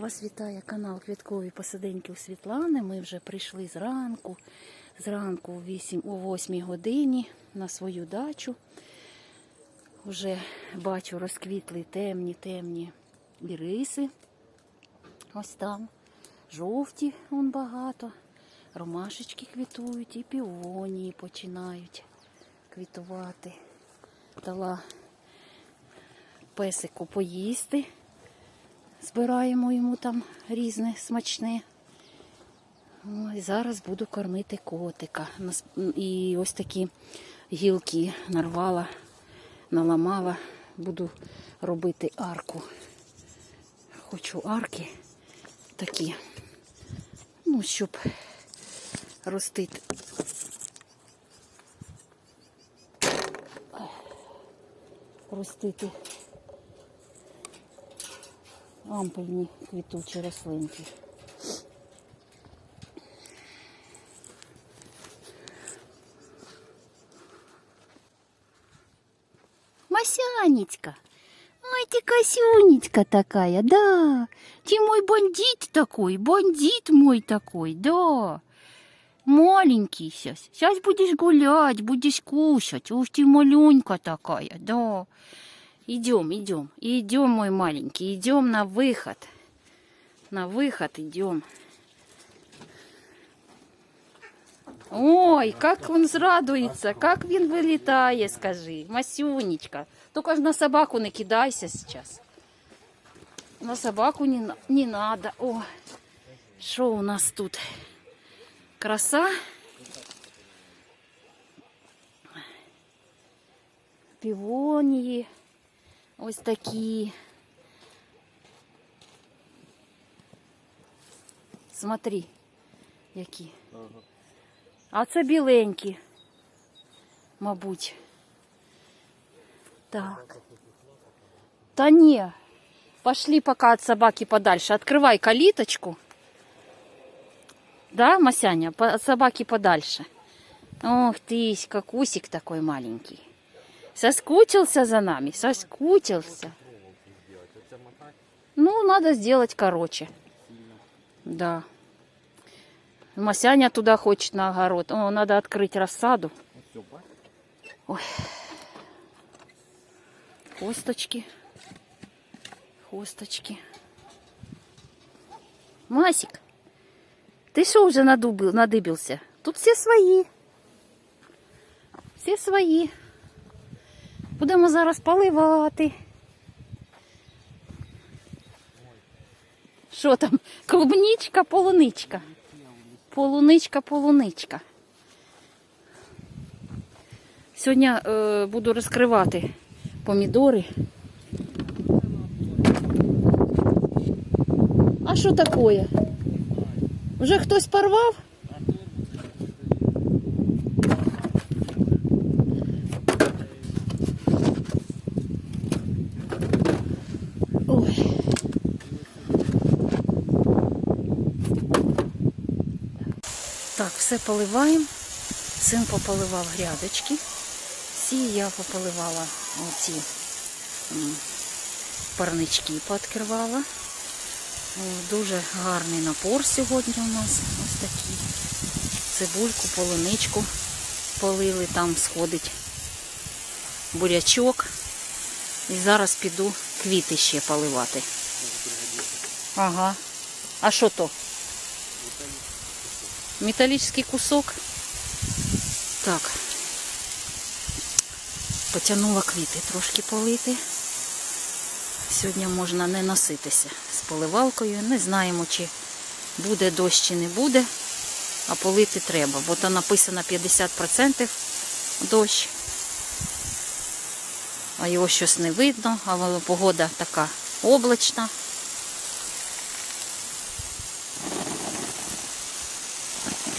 Вас вітає канал Квіткові посаденьки у Світлани. Ми вже прийшли зранку, зранку о 8, о 8 годині на свою дачу. Вже бачу розквітли темні, темні іриси. Ось там. Жовті вон багато. Ромашечки квітують і піонії починають квітувати. Дала песику поїсти. Збираємо йому там різне смачне. Ой, зараз буду кормити котика. І ось такі гілки нарвала, наламала. Буду робити арку. Хочу арки такі. Ну, щоб ростити. Ростити ампельні квітучі рослинки. Масянечка, ой ты косюнечка такая, да. Ты мой бандит такой, бандит мой такой, да. Маленький сейчас. Сейчас будешь гулять, будешь кушать. Уж ты маленька такая, да. Идем, идем, идем, мой маленький, идем на выход. На выход идем. Ой, как он зрадується, как він вилітає, скажи, Масюнечка. Только ж на собаку не кидайся сейчас. На собаку не, на- не надо. О, що у нас тут? Краса. Півонії. Ось такі. Смотри, які. А це біленькі, мабуть. Так. Та ні. Пошли пока от собаки подальше. Открывай калиточку. Да, Масяня? По- От собаки подальше. Ох ты, какусик такой маленький. Соскучился за нами? Соскучился. Ну, надо сделать короче. Да. Масяня туда хочет на огород. О, надо открыть рассаду. Ой. Хосточки. Хосточки. Масик, ты что уже надубил, надыбился? Тут все свои. Всі свої. Будемо зараз поливати. Що там? Клубничка, полуничка. Полуничка, полуничка. Сьогодні е, буду розкривати помідори. А що таке? Вже хтось порвав? Все поливаємо. Син пополивав грядочки. Всі я пополивала оці парнички пооткривала. Дуже гарний напор сьогодні у нас. Ось такий. Цибульку, полуничку полили, там сходить бурячок. І зараз піду квіти ще поливати. Ага. А що то? Металічний кусок. Так. Потягнула квіти трошки полити. Сьогодні можна не носитися з поливалкою. Не знаємо, чи буде дощ, чи не буде. А полити треба, бо там написано 50% дощ. А його щось не видно, але погода така облачна.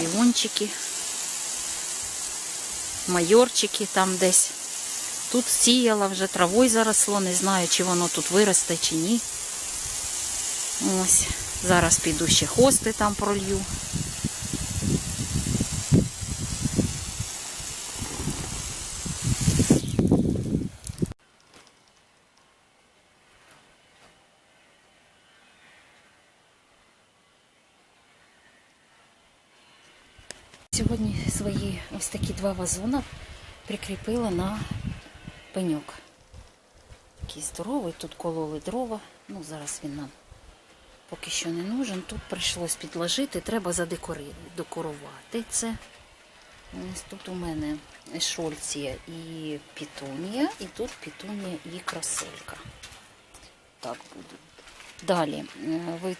Півончики, майорчики там десь. Тут сіяла вже травою заросло, не знаю, чи воно тут виросте, чи ні. Ось, зараз піду ще хости там пролью. Сьогодні свої ось такі два вазона прикріпила на пеньок. Такий здоровий, тут кололи дрова. Ну, зараз він нам поки що не нужен. Тут прийшлось підложити, треба задекорувати це. Ось тут у мене шольція і пітунія, і тут пітунія і краселька. Так буде. Далі е, ви,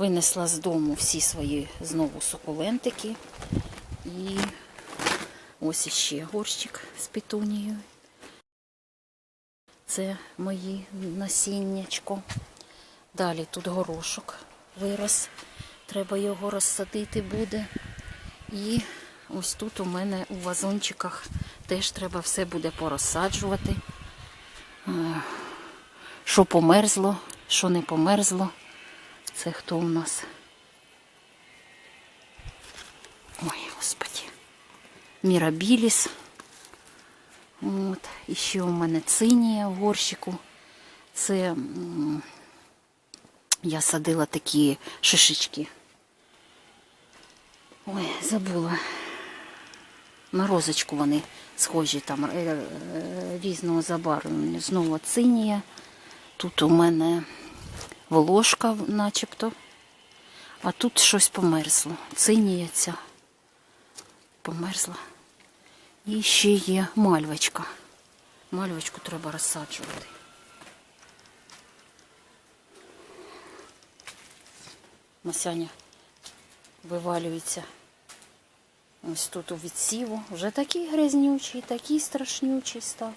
винесла з дому всі свої знову сукулентики. І ось іще горщик з пітунією. Це мої насіннячко. Далі тут горошок вирос. Треба його розсадити буде. І ось тут у мене у вазончиках теж треба все буде порозсаджувати. Е, Що померзло, що не померзло. Це хто у нас? Ой, господі. Мірабіліс. От. І ще у мене цинія в горщику. Це я садила такі шишечки. Ой, забула. На розочку вони схожі там е, е, різного забарвлення. Знову цинія. Тут у мене волошка начебто. А тут щось померзло. Цинія ця померзла. І ще є мальвочка. Мальвочку треба розсаджувати. Масяня вивалюється. Ось тут у відсіву. Вже такий грязнючий, такий страшнючий став.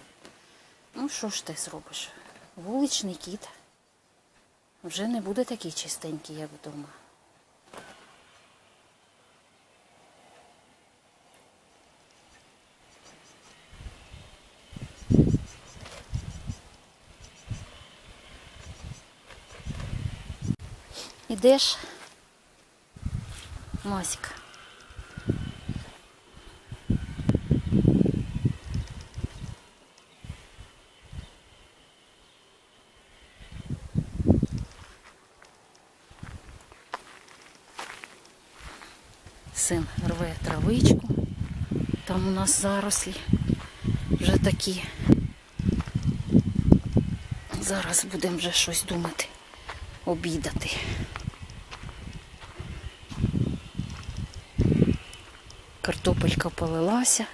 Ну, що ж ти зробиш? Вуличний кіт. Вже не буде такий чистенький, як вдома. Ідеш, Масік. Син рве травичку. Там у нас зарослі вже такі. Зараз будемо вже щось думати, обідати. Картопелька полилася.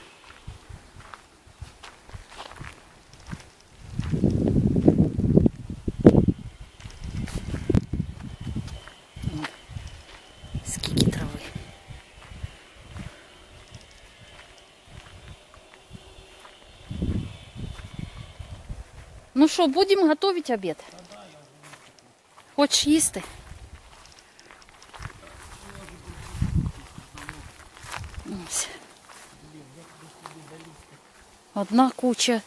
О, Скільки трави. Ну що, будемо готувати обід? Хочеш їсти? Одна куча,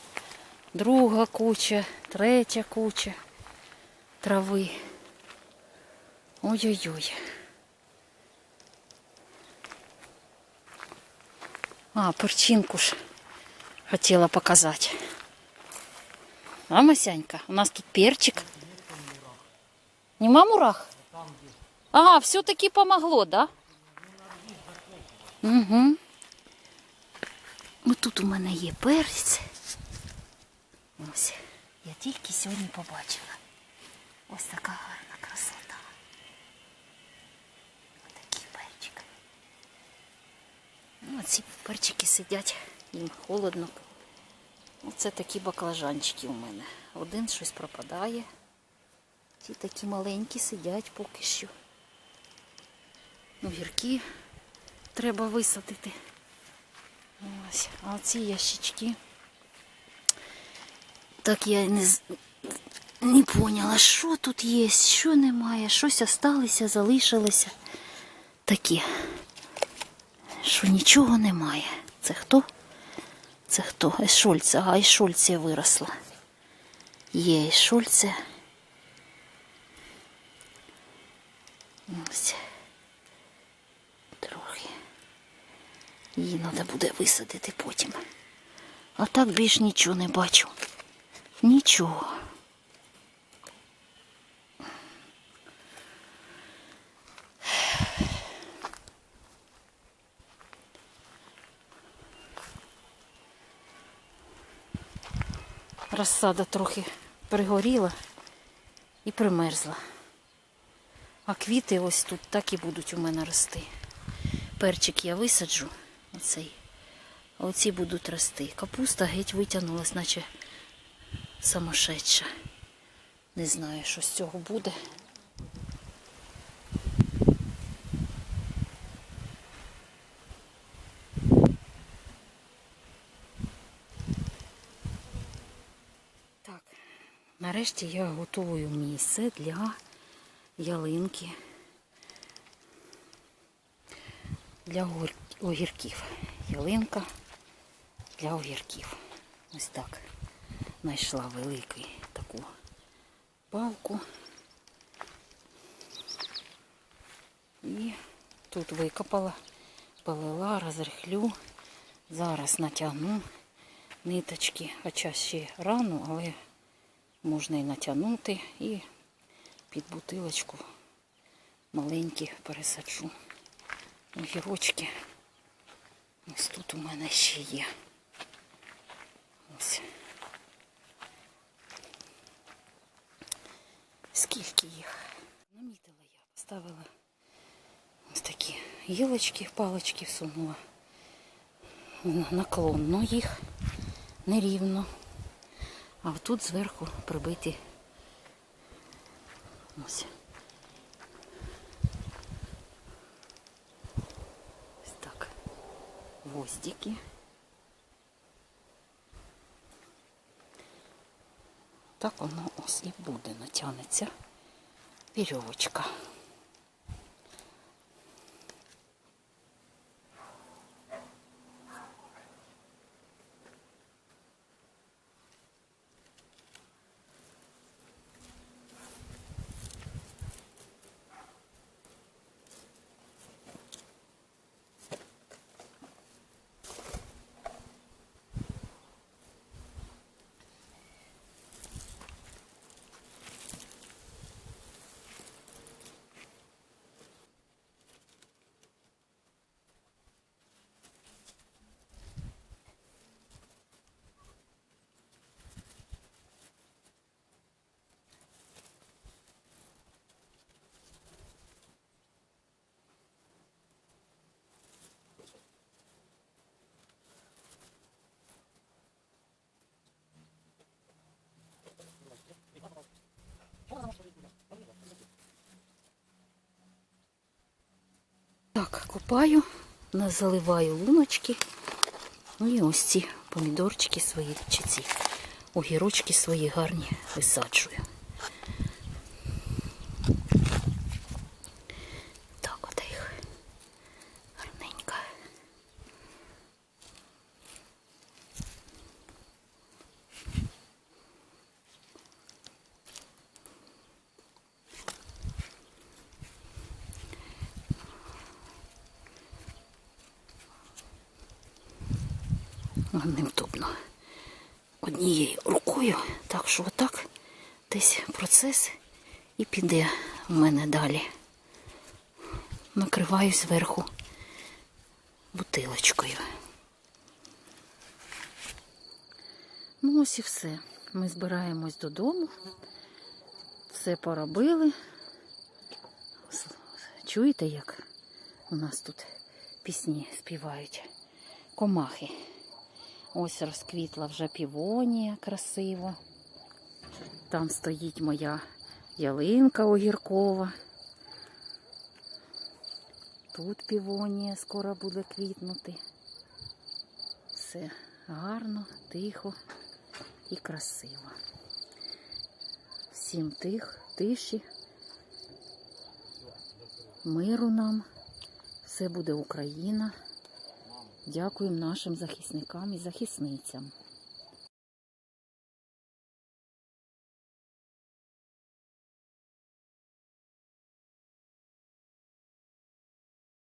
друга куча, третя куча трави. Ой-ой-ой. А, перчинку ж хотіла показати. А, Масянька, у нас тут перчик. Нема мурах? А, все-таки помогло, да? Угу. Ось тут у мене є перець. Ось. Я тільки сьогодні побачила. Ось така гарна красота. Ось такий перчик. Ну, ці перчики сидять, їм холодно. Оце такі баклажанчики у мене. Один щось пропадає. Ті такі маленькі сидять поки що. Ну, гіркі треба висадити. Ось. А ці ящички. Так я не, не поняла, що тут є, що немає, щось осталося, залишилося. Такі. Що нічого немає. Це хто? Це хто? Ешольце. Ага, Ешольція виросла. Є Ешольця. Ось. Трохи. Її треба буде висадити потім. А так більш нічого не бачу. Нічого. Розсада трохи пригоріла і примерзла. А квіти ось тут так і будуть у мене рости. Перчик я висаджу, оцей, а оці будуть рости. Капуста геть витягнулась, наче самошедша. Не знаю, що з цього буде. Так, нарешті я готую місце для ялинки для огірків. Ялинка для огірків. Ось так. Знайшла велику таку палку. І тут викопала, полила, розрихлю. Зараз натягну ниточки, хоча ще рано, але можна і натягнути і під бутилочку маленькі пересаджу. Огірочки. Ось тут у мене ще є. Ось. Скільки їх? Намітила я, поставила ось такі гілочки, палочки всунула. На- Наклонно їх, нерівно. А тут зверху прибиті ось. Ось так. Гвоздики. Так воно ось і буде, натягнеться вірьовочка. Так, копаю, заливаю луночки. Ну і ось ці помідорчики свої, чи ці огірочки свої гарні висаджую. Так, от їх гарненько. Невдобно. Однією рукою. Так що отак десь процес і піде в мене далі. Накриваю зверху бутилочкою. Ну ось і все. Ми збираємось додому. Все поробили. Чуєте, як у нас тут пісні співають? Комахи. Ось розквітла вже півонія красиво. Там стоїть моя ялинка огіркова. Тут півонія скоро буде квітнути. Все гарно, тихо і красиво. Всім тих, тиші, миру нам. Все буде Україна. Дякуємо нашим захисникам і захисницям.